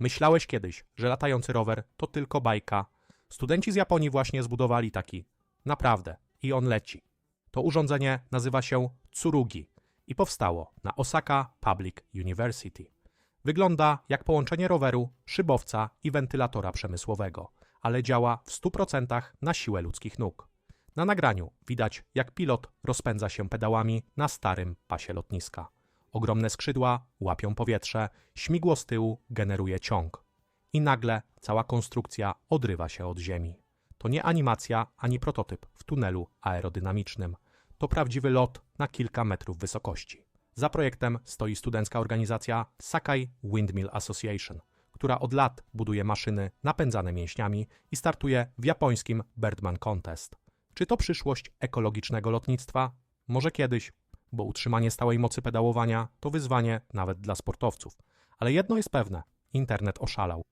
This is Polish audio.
Myślałeś kiedyś, że latający rower to tylko bajka? Studenci z Japonii właśnie zbudowali taki. Naprawdę. I on leci. To urządzenie nazywa się Tsurugi i powstało na Osaka Public University. Wygląda jak połączenie roweru, szybowca i wentylatora przemysłowego, ale działa w 100% na siłę ludzkich nóg. Na nagraniu widać, jak pilot rozpędza się pedałami na starym pasie lotniska. Ogromne skrzydła łapią powietrze, śmigło z tyłu generuje ciąg. I nagle cała konstrukcja odrywa się od ziemi. To nie animacja ani prototyp w tunelu aerodynamicznym. To prawdziwy lot na kilka metrów wysokości. Za projektem stoi studencka organizacja Sakai Windmill Association, która od lat buduje maszyny napędzane mięśniami i startuje w japońskim Birdman Contest. Czy to przyszłość ekologicznego lotnictwa? Może kiedyś, bo utrzymanie stałej mocy pedałowania to wyzwanie nawet dla sportowców. Ale jedno jest pewne: internet oszalał.